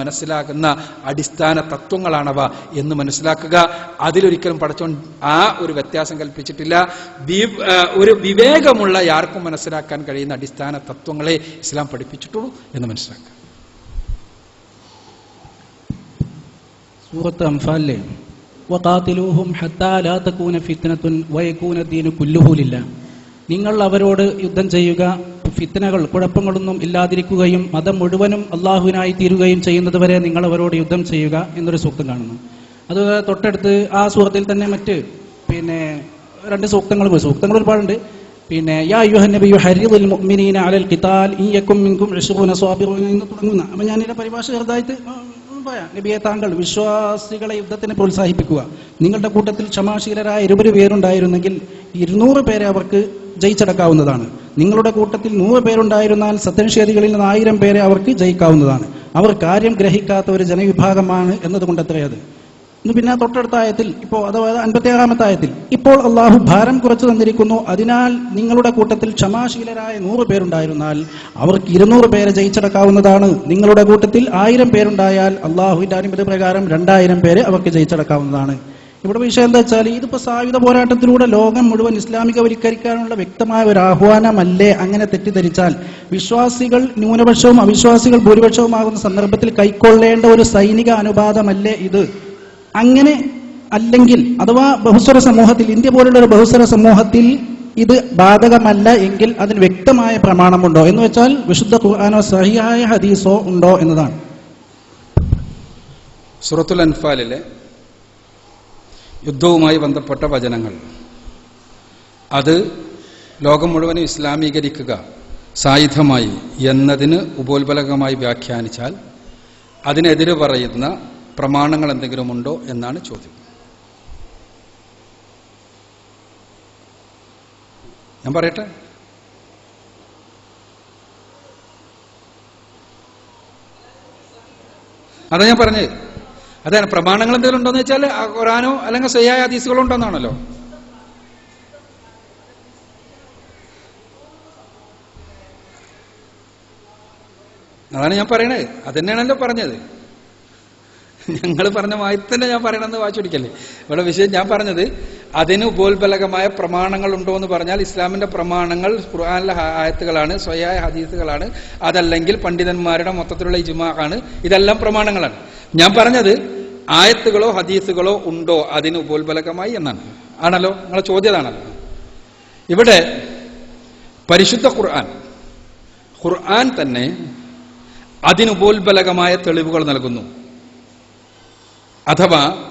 മനസ്സിലാകുന്ന അടിസ്ഥാന തത്വങ്ങളാണവ എന്ന് മനസ്സിലാക്കുക. അതിലൊരിക്കലും പടച്ചോൻ ആ ഒരു വ്യത്യാസം കൽപ്പിച്ചിട്ടില്ല. ഒരു വിവേകമുള്ള ആർക്കും മനസ്സിലാക്കാൻ കഴിയുന്ന അടിസ്ഥാന തത്വങ്ങളെ ഇസ്ലാം പഠിപ്പിച്ചിട്ടുള്ളൂ എന്ന് മനസ്സിലാക്കുക. സൂറത്ത് അംഫാലിലെ വഖാതിലൂഹും ഹത്താ ലാ തകൂന ഫിത്നത്തുൻ വയകൂന ലില്ലാ നിങ്ങൾ അവരോട് യുദ്ധം ചെയ്യുക ഫിത്നകൾ കുഴപ്പങ്ങളൊന്നും ഇല്ലാതിരിക്കുകയും മതം മുഴുവനും അള്ളാഹുവിനായി തീരുകയും ചെയ്യുന്നതുവരെ നിങ്ങൾ അവരോട് യുദ്ധം ചെയ്യുക എന്നൊരു സൂക്തം കാണുന്നു. അത് തൊട്ടടുത്ത് ആ സൂറത്തിൽ തന്നെ മറ്റ് പിന്നെ രണ്ട് സൂക്തങ്ങൾ സൂക്തങ്ങൾ ഒരുപാടുണ്ട്. പിന്നെ യാ യുഹ നബി ഹരിദുൽ മുഅ്മിനീന അലൽ ഖിതാൽ ഇയക്കും യകും മിൻകും ഇശ്റൂന സ്വാബിറൂന എന്ന് തുടങ്ങുന്ന. അപ്പോൾ ഞാൻ ഞാനിതിന്റെ പരിഭാഷ ചെറുതായിട്ട് പറയാം. നബിയെ താങ്കൾ വിശ്വാസികളെ യുദ്ധത്തിന് പ്രോത്സാഹിപ്പിക്കുക. നിങ്ങളുടെ കൂട്ടത്തിൽ ക്ഷമാശീലരായ ഇരുപത് പേരുണ്ടായിരുന്നെങ്കിൽ ഇരുന്നൂറ് പേരെ അവർക്ക് ജയിച്ചടക്കാവുന്നതാണ്. നിങ്ങളുടെ കൂട്ടത്തിൽ നൂറ് പേരുണ്ടായിരുന്നാൽ സത്യനിഷേധികളിൽ നിന്ന് ആയിരം പേരെ അവർക്ക് ജയിക്കാവുന്നതാണ്. അവർ കാര്യം ഗ്രഹിക്കാത്ത ഒരു ജനവിഭാഗമാണ് എന്നതുകൊണ്ട് എത്രയത് ഇന്ന് പിന്നെ തൊട്ടടുത്ത ആയത്തിൽ ഇപ്പോൾ അഥവാ അൻപത്തിയേഴാമത്തെ ആയത്തിൽ ഇപ്പോൾ അള്ളാഹു ഭാരം കുറച്ചു തന്നിരിക്കുന്നു. അതിനാൽ നിങ്ങളുടെ കൂട്ടത്തിൽ ക്ഷമാശീലരായ നൂറ് പേരുണ്ടായിരുന്നാൽ അവർക്ക് ഇരുന്നൂറ് പേരെ ജയിച്ചടക്കാവുന്നതാണ്. നിങ്ങളുടെ കൂട്ടത്തിൽ ആയിരം പേരുണ്ടായാൽ അള്ളാഹുവിന്റെ അനുമതി പ്രകാരം രണ്ടായിരം പേരെ അവർക്ക് ജയിച്ചടക്കാവുന്നതാണ്. ഇവിടെ വിഷയം എന്താ വെച്ചാൽ ഇതിപ്പോ സായുധ പോരാട്ടത്തിലൂടെ ലോകം മുഴുവൻ ഇസ്ലാമികവൽക്കരിക്കാനുള്ള വ്യക്തമായ ഒരു ആഹ്വാനമല്ലേ അങ്ങനെ തെറ്റിദ്ധരിച്ചാൽ? വിശ്വാസികൾ ന്യൂനപക്ഷവും അവിശ്വാസികൾ ഭൂരിപക്ഷവുമാകുന്ന സന്ദർഭത്തിൽ കൈക്കൊള്ളേണ്ട ഒരു സൈനിക അനുപാതമല്ലേ ഇത്? അങ്ങനെ അല്ലെങ്കിൽ അഥവാ ബഹുസ്വര സമൂഹത്തിൽ ഇന്ത്യ പോലുള്ള ഒരു ബഹുസ്വര സമൂഹത്തിൽ ഇത് ബാധകമല്ല എങ്കിൽ അതിന് വ്യക്തമായ പ്രമാണമുണ്ടോ? എന്ന് വെച്ചാൽ വിശുദ്ധ ഖുർആാനോ സഹിയായ ഹദീസോ ഉണ്ടോ എന്നതാണ്. സുറത്തുൽ അൻഫാലിലെ യുദ്ധവുമായി ബന്ധപ്പെട്ട വചനങ്ങൾ. അത് ലോകം മുഴുവനും ഇസ്ലാമീകരിക്കുക സായുധമായി എന്നതിന് ഉപോത്ബലകമായി വ്യാഖ്യാനിച്ചാൽ അതിനെതിരെ പറയുന്ന പ്രമാണങ്ങൾ എന്തെങ്കിലുമുണ്ടോ എന്നാണ് ചോദ്യം. ഞാൻ പറയട്ടെ? അതാ ഞാൻ പറഞ്ഞത്. അതാണ് പ്രമാണങ്ങൾ എന്തെങ്കിലും ഉണ്ടോന്ന് വെച്ചാൽ ഖുറാനോ അല്ലെങ്കിൽ സയ്യായ ഹദീസുകളോ ഉണ്ടോന്നാണല്ലോ. അതാണ് ഞാൻ പറയണത്. അതന്നെയാണല്ലോ പറഞ്ഞത്. ഞങ്ങൾ പറഞ്ഞ മായി തന്നെ ഞാൻ പറയണമെന്ന് വായിച്ചൊടിക്കല്ലേ ഇവിടെ വിഷയം ഞാൻ പറഞ്ഞത് അതിന് ഉപോത്ബലകമായ പ്രമാണങ്ങൾ ഉണ്ടോ എന്ന് പറഞ്ഞാൽ ഇസ്ലാമിന്റെ പ്രമാണങ്ങൾ ഖുർആാനിലെ ആയത്തുകളാണ് സ്വയായ ഹദീസുകളാണ്. അതല്ലെങ്കിൽ പണ്ഡിതന്മാരുടെ മൊത്തത്തിലുള്ള ഇജുമാണ് ഇതെല്ലാം പ്രമാണങ്ങളാണ്. ഞാൻ പറഞ്ഞത് ആയത്തുകളോ ഹദീസുകളോ ഉണ്ടോ അതിന് ഉപോത്ബലകമായി എന്നാണ്. ആണല്ലോ? നിങ്ങളെ ചോദ്യതാണല്ലോ. ഇവിടെ പരിശുദ്ധ ഖുർആൻ. ഖുർആൻ തന്നെ അതിനുപോത്ബലകമായ തെളിവുകൾ നൽകുന്നു. അഥവാ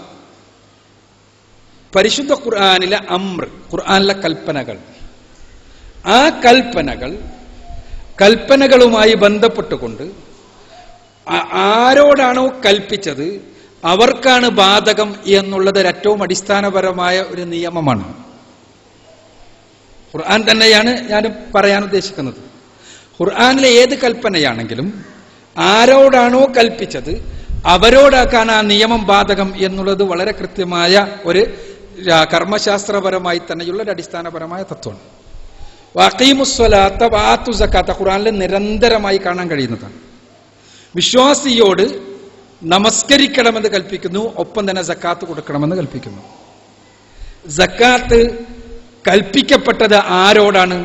പരിശുദ്ധ ഖുർആാനിലെ അമ്ര ഖുർആാനിലെ കൽപ്പനകൾ. ആ കൽപ്പനകൾ കൽപ്പനകളുമായി ബന്ധപ്പെട്ടുകൊണ്ട് ആരോടാണോ കൽപ്പിച്ചത് അവർക്കാണ് ബാധകം എന്നുള്ളത് ഏറ്റവും അടിസ്ഥാനപരമായ ഒരു നിയമമാണ്. ഖുർആൻ തന്നെയാണ് ഞാൻ പറയാൻ ഉദ്ദേശിക്കുന്നത്. ഖുർആാനിലെ ഏത് കൽപ്പനയാണെങ്കിലും ആരോടാണോ കൽപ്പിച്ചത് അവരോടാക്കാൻ ആ നിയമം ബാധകം എന്നുള്ളത് വളരെ കൃത്യമായ ഒരു കർമ്മശാസ്ത്രപരമായി തന്നെയുള്ള ഒരു അടിസ്ഥാനപരമായ തത്വമാണ്. വാക്കീമുസ്വലാത്ത വാത്തു സക്കാത്ത ഖുർആനിൽ നിരന്തരമായി കാണാൻ കഴിയുന്നതാണ്. വിശ്വാസിയോട് നമസ്കരിക്കണമെന്ന് കൽപ്പിക്കുന്നു ഒപ്പം തന്നെ സക്കാത്ത് കൊടുക്കണമെന്ന് കൽപ്പിക്കുന്നു. സക്കാത്ത് കൽപ്പിക്കപ്പെട്ടത് ആരോടാണ്?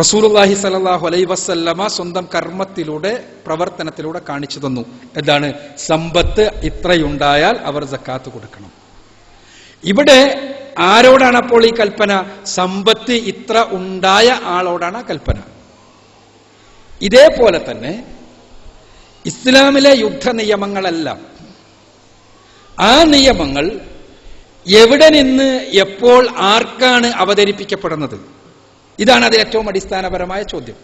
റസൂലുള്ളാഹി സലാഹു അലൈ വസല്ലമ സ്വന്തം കർമ്മത്തിലൂടെ പ്രവർത്തനത്തിലൂടെ കാണിച്ചു തന്നു. എന്താണ്? സമ്പത്ത് ഇത്രയുണ്ടായാൽ അവർ സക്കാത്ത് കൊടുക്കണം. ഇവിടെ ആരോടാണ് അപ്പോൾ ഈ കൽപ്പന? സമ്പത്ത് ഇത്ര ഉണ്ടായ ആളോടാണ് ആ കൽപ്പന. ഇതേപോലെ തന്നെ ഇസ്ലാമിലെ യുദ്ധ നിയമങ്ങളെല്ലാം ആ നിയമങ്ങൾ എവിടെ നിന്ന് എപ്പോൾ ആർക്കാണ് അവതരിപ്പിക്കപ്പെടുന്നത്? ഇതാണ് അത് ഏറ്റവും അടിസ്ഥാനപരമായ ചോദ്യം.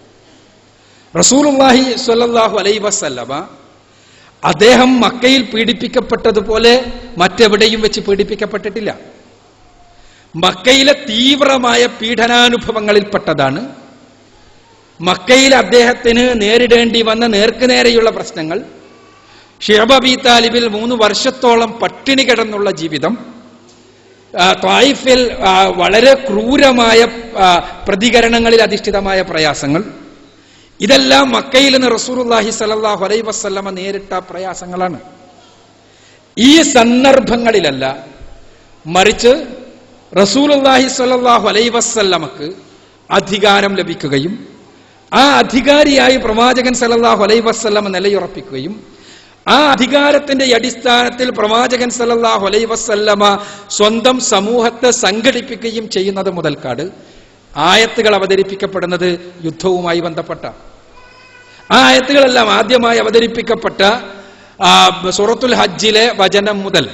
റസൂലുള്ളാഹി സ്വല്ലല്ലാഹു അലൈ വസല്ലമ അദ്ദേഹം മക്കയിൽ പീഡിപ്പിക്കപ്പെട്ടതുപോലെ മറ്റെവിടെയും വെച്ച് പീഡിപ്പിക്കപ്പെട്ടിട്ടില്ല. മക്കയിലെ തീവ്രമായ പീഡനാനുഭവങ്ങളിൽപ്പെട്ടതാണ് മക്കയിൽ അദ്ദേഹത്തിന് നേരിടേണ്ടി വന്ന നേർക്കുനേരെയുള്ള പ്രശ്നങ്ങൾ ഷിഹബി താലിബിൽ മൂന്ന് വർഷത്തോളം പട്ടിണി കിടന്നുള്ള ജീവിതം ത്വായിഫിൽ വളരെ ക്രൂരമായ പ്രതികരണങ്ങളിൽ അധിഷ്ഠിതമായ പ്രയാസങ്ങൾ. ഇതെല്ലാം മക്കയിൽ നിന്ന് റസൂലുള്ളാഹി സ്വല്ലല്ലാഹു അലൈഹി വസല്ലമ നേരിട്ട പ്രയാസങ്ങളാണ്. ഈ സന്ദർഭങ്ങളിലല്ല മറിച്ച് റസൂലുള്ളാഹി സ്വല്ലല്ലാഹു അലൈഹി വസല്ലമക്ക് അധികാരം ലഭിക്കുകയും ആ അധികാരിയായി പ്രവാചകൻ സല്ലല്ലാഹു അലൈ വസ്ലം നിലയുറപ്പിക്കുകയും ആ അധികാരത്തിന്റെ അടിസ്ഥാനത്തിൽ പ്രവാചകൻ സല്ലല്ലാഹു അലൈ വസല്ലമ സ്വന്തം സമൂഹത്തെ സംഘടിപ്പിക്കുകയും ചെയ്യുന്നത് മുതൽക്കാട് ആയത്തുകൾ അവതരിപ്പിക്കപ്പെടുന്നത് യുദ്ധവുമായി ബന്ധപ്പെട്ട. ആ ആയത്തുകളെല്ലാം ആദ്യമായി അവതരിപ്പിക്കപ്പെട്ട സൂറത്തുൽ ഹജ്ജിലെ വചനം മുതൽ.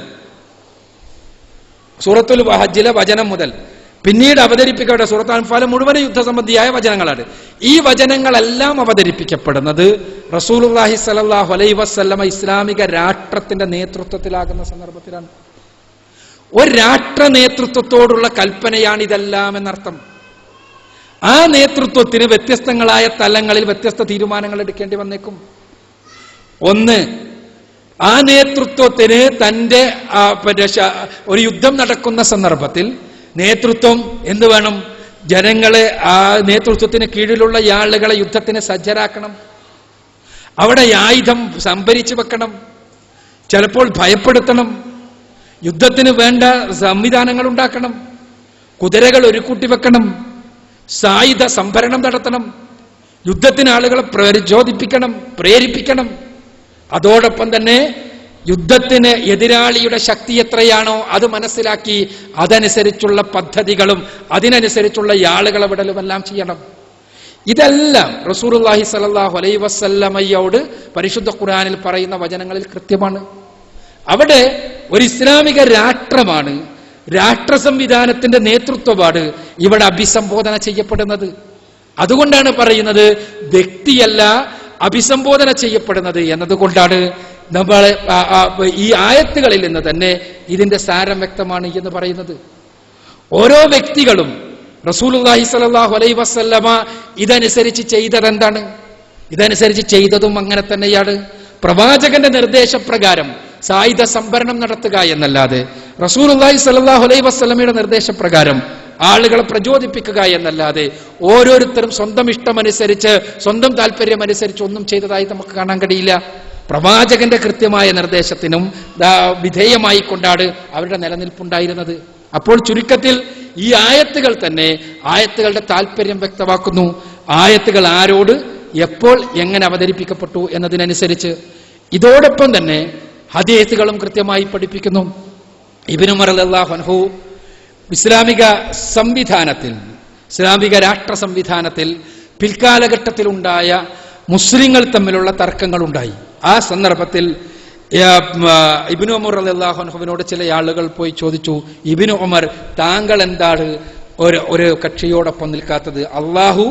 സൂറത്തുൽ ഹജ്ജിലെ വചനം മുതൽ. പിന്നീട് അവതരിപ്പിക്കപ്പെട്ട സുഹൃത്താൻ ഫാലം മുഴുവൻ യുദ്ധസംബന്ധിയായ വചനങ്ങളാണ്. ഈ വചനങ്ങളെല്ലാം അവതരിപ്പിക്കപ്പെടുന്നത് റസൂലുള്ളാഹി സലാഹു അലൈഹി വസല്ലമ ഇസ്ലാമിക രാഷ്ട്രത്തിന്റെ നേതൃത്വത്തിലാകുന്ന സന്ദർഭത്തിലാണ്. ഒരു രാഷ്ട്ര നേതൃത്വത്തോടുള്ള കൽപ്പനയാണ് ഇതെല്ലാം എന്നർത്ഥം. ആ നേതൃത്വത്തിന് വ്യത്യസ്തങ്ങളായ തലങ്ങളിൽ വ്യത്യസ്ത തീരുമാനങ്ങൾ എടുക്കേണ്ടി വന്നേക്കും. ഒന്ന് ആ നേതൃത്വത്തിന് തന്റെ ഒരു യുദ്ധം നടക്കുന്ന സന്ദർഭത്തിൽ നേതൃത്വം എന്ത് വേണം? ജനങ്ങളെ ആ നേതൃത്വത്തിന് കീഴിലുള്ള ആളുകളെ യുദ്ധത്തിന് സജ്ജരാക്കണം. അവിടെ ആയുധം സംഭരിച്ചു വെക്കണം. ചിലപ്പോൾ ഭയപ്പെടുത്തണം. യുദ്ധത്തിന് വേണ്ട സംവിധാനങ്ങൾ ഉണ്ടാക്കണം. കുതിരകൾ ഒരുക്കൂട്ടി വെക്കണം. സായുധ സംഭരണം നടത്തണം. യുദ്ധത്തിന് ആളുകളെ പ്രചോദിപ്പിക്കണം പ്രേരിപ്പിക്കണം. അതോടൊപ്പം തന്നെ യുദ്ധത്തിന് എതിരാളിയുടെ ശക്തി എത്രയാണോ അത് മനസ്സിലാക്കി അതനുസരിച്ചുള്ള പദ്ധതികളും അതിനനുസരിച്ചുള്ള ആളുകളെ വിടലുമെല്ലാം ചെയ്യണം. ഇതെല്ലാം റസൂലുള്ളാഹി സ്വല്ലല്ലാഹു അലൈ വസല്ലമയോട് പരിശുദ്ധ ഖുർആനിൽ പറയുന്ന വചനങ്ങളിൽ കൃത്യമാണ്. അവിടെ ഒരു ഇസ്ലാമിക രാഷ്ട്രമാണ് രാഷ്ട്ര സംവിധാനത്തിന്റെ നേതൃത്വമാണ് ഇവിടെ അഭിസംബോധന ചെയ്യപ്പെടുന്നത്. അതുകൊണ്ടാണ് പറയുന്നത് വ്യക്തിയല്ല അഭിസംബോധന ചെയ്യപ്പെടുന്നത് എന്നതുകൊണ്ടാണ് നമ്മൾ ഈ ആയത്തുകളിൽ നിന്ന് തന്നെ ഇതിന്റെ സാരം വ്യക്തമാണ് എന്ന് പറയുന്നത്. ഓരോ വ്യക്തികളും റസൂലുള്ളാഹി സ്വല്ലല്ലാഹു അലൈഹി വസല്ലമ ഇതനുസരിച്ച് ചെയ്തത് എന്താണ്? ഇതനുസരിച്ച് ചെയ്തതും അങ്ങനെ തന്നെയാണ്. പ്രവാചകന്റെ നിർദ്ദേശപ്രകാരം സായുധ സംഭരണം നടത്തുക എന്നല്ലാതെ റസൂലുള്ളാഹി സ്വല്ലല്ലാഹു അലൈ വസ്ലമയുടെ നിർദ്ദേശപ്രകാരം ആളുകളെ പ്രചോദിപ്പിക്കുക എന്നല്ലാതെ ഓരോരുത്തരും സ്വന്തം ഇഷ്ടമനുസരിച്ച് സ്വന്തം താല്പര്യമനുസരിച്ച് ഒന്നും ചെയ്തതായി നമുക്ക് കാണാൻ കഴിയില്ല. പ്രവാചകന്റെ കൃത്യമായ നിർദ്ദേശത്തിനും വിധേയമായി കൊണ്ടാണ് അവരുടെ നിലനിൽപ്പുണ്ടായിരുന്നത്. അപ്പോൾ ചുരുക്കത്തിൽ ഈ ആയത്തുകൾ തന്നെ ആയത്തുകളുടെ താല്പര്യം വ്യക്തമാക്കുന്നു. ആയത്തുകൾ ആരോട് എപ്പോൾ എങ്ങനെ അവതരിപ്പിക്കപ്പെട്ടു എന്നതിനനുസരിച്ച്. ഇതോടൊപ്പം തന്നെ ഹദീസുകളും കൃത്യമായി പഠിപ്പിക്കുന്നു. ഇബിനുമർ അള്ളാഹു ഇസ്ലാമിക സംവിധാനത്തിൽ ഇസ്ലാമിക രാഷ്ട്ര സംവിധാനത്തിൽ പിൽക്കാലഘട്ടത്തിലുണ്ടായ മുസ്ലിങ്ങൾ തമ്മിലുള്ള തർക്കങ്ങളുണ്ടായി. ആ സന്ദർഭത്തിൽ ഇബിനു ഉമർ അള്ളാഹുനഹുവിനോട് ചില ആളുകൾ പോയി ചോദിച്ചു ഇബിനു ഉമർ താങ്കൾ എന്താണ് ഒരു ഒരു കക്ഷിയോടൊപ്പം നിൽക്കാത്തത്? അള്ളാഹു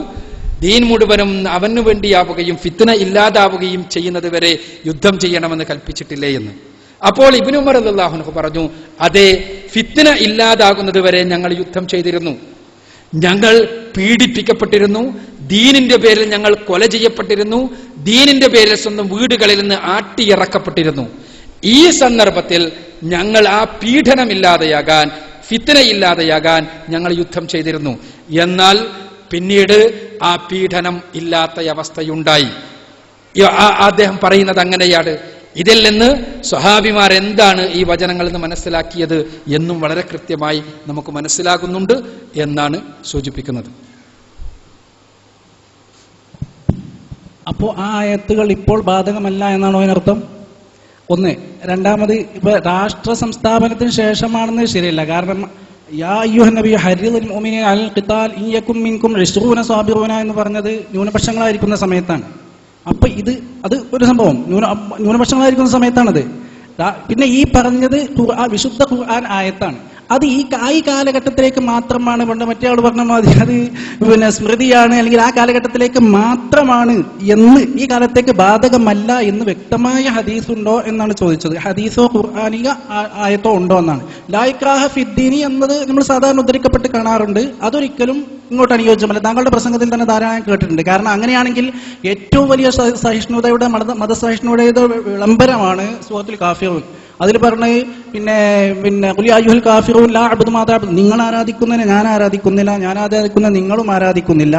ദീൻ മുഴുവനും അവനു വേണ്ടിയാവുകയും ഫിത്തന ഇല്ലാതാവുകയും ചെയ്യുന്നത് വരെ യുദ്ധം ചെയ്യണമെന്ന് കൽപ്പിച്ചിട്ടില്ലേ എന്ന്. അപ്പോൾ ഇബിനു ഉമർ അള്ളാഹുനഹു പറഞ്ഞു അതെ ഫിത്തന ഇല്ലാതാകുന്നത് വരെ ഞങ്ങൾ യുദ്ധം ചെയ്തിരുന്നു. ഞങ്ങൾ പീഡിപ്പിക്കപ്പെട്ടിരുന്നു ദീനിന്റെ പേരിൽ ഞങ്ങൾ കൊല ചെയ്യപ്പെട്ടിരുന്നു ദീനിന്റെ പേരിൽ സ്വന്തം വീടുകളിൽ നിന്ന് ആട്ടിയിറക്കപ്പെട്ടിരുന്നു. ഈ സന്ദർഭത്തിൽ ഞങ്ങൾ ആ പീഡനമില്ലാതെയാകാൻ ഫിത്തനയില്ലാതെയാകാൻ ഞങ്ങൾ യുദ്ധം ചെയ്തിരുന്നു. എന്നാൽ പിന്നീട് ആ പീഡനം ഇല്ലാത്ത അവസ്ഥയുണ്ടായി. അദ്ദേഹം പറയുന്നത് അങ്ങനെയാണ്. ഇതിൽ നിന്ന് സ്വഹാബിമാർ എന്താണ് ഈ വചനങ്ങളിൽ നിന്ന് മനസ്സിലാക്കിയത് എന്നും വളരെ കൃത്യമായി നമുക്ക് മനസ്സിലാകുന്നുണ്ട് എന്നാണ് സൂചിപ്പിക്കുന്നത്. അപ്പോൾ ആ ആയത്തുകൾ ഇപ്പോൾ ബാധകമല്ല എന്നാണോ അതിനർത്ഥം? ഒന്ന്. രണ്ടാമത് ഇപ്പൊ രാഷ്ട്ര സംസ്ഥാപനത്തിന് ശേഷമാണെന്ന് ശരിയല്ല. കാരണം യാ അൽ എന്ന് പറഞ്ഞത് ന്യൂനപക്ഷങ്ങളായിരിക്കുന്ന സമയത്താണ്. അപ്പൊ ഇത് അത് ഒരു സംഭവം. ന്യൂന ന്യൂനപക്ഷങ്ങളായിരിക്കുന്ന സമയത്താണത്. പിന്നെ ഈ പറഞ്ഞത് വിശുദ്ധ ഖുർആൻ ആയത്താണ്. അത് ഈ ഈ കാലഘട്ടത്തിലേക്ക് മാത്രമാണ് പണ്ട് മറ്റേ ആൾ പറഞ്ഞ മാതിരി അത് പിന്നെ സ്മൃതിയാണ് അല്ലെങ്കിൽ ആ കാലഘട്ടത്തിലേക്ക് മാത്രമാണ് എന്ന് ഈ കാലത്തേക്ക് ബാധകമല്ല എന്ന് വ്യക്തമായ ഹദീസ് ഉണ്ടോ എന്നാണ് ചോദിച്ചത്. ഹദീസോ ഖുർആാനിക ആയത്തോ ഉണ്ടോ എന്നാണ്. ലായിക്രാഹ ഫിദ്ദീനി എന്നത് നമ്മൾ സാധാരണ ഉദ്ധരിക്കപ്പെട്ട് കാണാറുണ്ട്. അതൊരിക്കലും ഇങ്ങോട്ട് അനുയോജ്യമല്ല. താങ്കളുടെ പ്രസംഗത്തിൽ തന്നെ ധാരാളം കേട്ടിട്ടുണ്ട്. കാരണം അങ്ങനെയാണെങ്കിൽ ഏറ്റവും വലിയ സഹിഷ്ണുതയുടെ മത മതസഹിഷ്ണുതയുടെ വിളംബരമാണ് സുഹൃത്തുൽ കാഫിറൂൻ. അതിൽ പറഞ്ഞ് പിന്നെ പിന്നെ കുലി അയ്യുൽ കാഫിറൂൻ ലാ അബ്ദു മാതാ നിങ്ങൾ ആരാധിക്കുന്നതിനെ ഞാൻ ആരാധിക്കുന്നില്ല ഞാൻ ആരാധിക്കുന്ന നിങ്ങളും ആരാധിക്കുന്നില്ല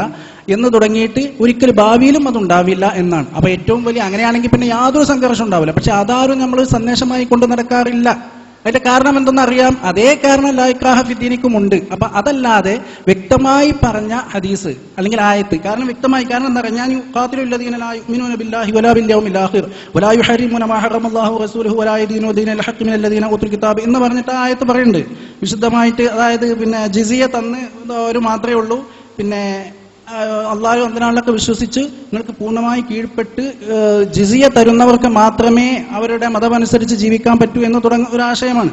എന്ന് തുടങ്ങിയിട്ട് ഒരിക്കലും ഭാവിയിലും അതുണ്ടാവില്ല എന്നാണ്. അപ്പൊ ഏറ്റവും വലിയ അങ്ങനെയാണെങ്കിൽ പിന്നെ യാതൊരു സംഘർഷം ഉണ്ടാവില്ല. പക്ഷെ അതാരും നമ്മൾ സന്ദേശമായി കൊണ്ടു നടക്കാറില്ല. അതിന്റെ കാരണം എന്തെന്നറിയാം? അതേ കാരണം ലായിക്രാഹ ഫിദ്ദീനിക്കും ഉണ്ട്. അപ്പൊ അതല്ലാതെ വ്യക്തമായി പറഞ്ഞ ഹദീസ് അല്ലെങ്കിൽ ആയത്ത് കാരണം വ്യക്തമായി കാരണം എന്താ പറയുക? ബില്ലാഹി വലാ വലാ റസൂലുഹു കിതാബ് എന്ന് പറഞ്ഞിട്ട് ആയത്ത് പറയുന്നുണ്ട്. വിശുദ്ധമായിട്ട് അതായത് പിന്നെ ജിസിയ തന്ന് ഒരു മാത്രമേ ഉള്ളൂ. പിന്നെ അള്ളാഹു അന്തനാളിലൊക്കെ വിശ്വസിച്ച് നിങ്ങൾക്ക് പൂർണമായി കീഴ്പ്പെട്ട് ജിസിയ തരുന്നവർക്ക് മാത്രമേ അവരുടെ മതമനുസരിച്ച് ജീവിക്കാൻ പറ്റൂ എന്ന് തുടങ്ങുന്ന ഒരു ആശയമാണ്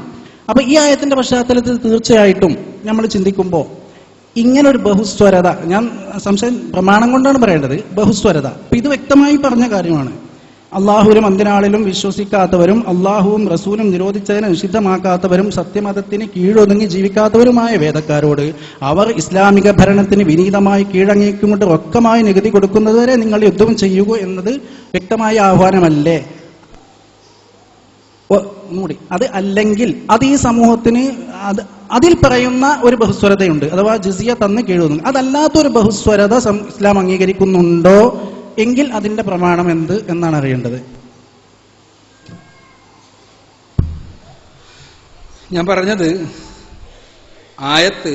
അപ്പൊ ഈ ആയത്തിന്റെ പശ്ചാത്തലത്തിൽ തീർച്ചയായിട്ടും നമ്മൾ ചിന്തിക്കുമ്പോൾ ഇങ്ങനെ ഒരു ബഹുസ്വരത ഞാൻ സംശയം പ്രമാണം കൊണ്ടാണ് പറയേണ്ടത് ബഹുസ്വരത. ഇത് വ്യക്തമായി പറഞ്ഞ കാര്യമാണ്. അള്ളാഹുവിലും അന്തിനാളിലും വിശ്വസിക്കാത്തവരും അള്ളാഹുവും റസൂലും നിരോധിച്ചതിനെ നിഷിദ്ധമാക്കാത്തവരും സത്യമതത്തിന് കീഴൊതുങ്ങി ജീവിക്കാത്തവരുമായ വേദക്കാരോട് അവർ ഇസ്ലാമിക ഭരണത്തിന് വിനീതമായി കീഴങ്ങിക്കൊണ്ട് റൊക്കമായി നികുതി കൊടുക്കുന്നതുവരെ നിങ്ങൾ യുദ്ധം ചെയ്യുക എന്നത് വ്യക്തമായ ആഹ്വാനമല്ലേ? അത് അല്ലെങ്കിൽ അത് ഈ സമൂഹത്തിന് അത് അതിൽ പറയുന്ന ഒരു ബഹുസ്വരതയുണ്ട്. അഥവാ ജിസിയ തന്ന് കീഴുന്നു അതല്ലാത്തൊരു ബഹുസ്വരത ഇസ്ലാം അംഗീകരിക്കുന്നുണ്ടോ? എങ്കിൽ അതിന്റെ പ്രമാണം എന്ത് എന്നാണ് അറിയേണ്ടത്? ഞാൻ പറഞ്ഞത് ആയത്ത്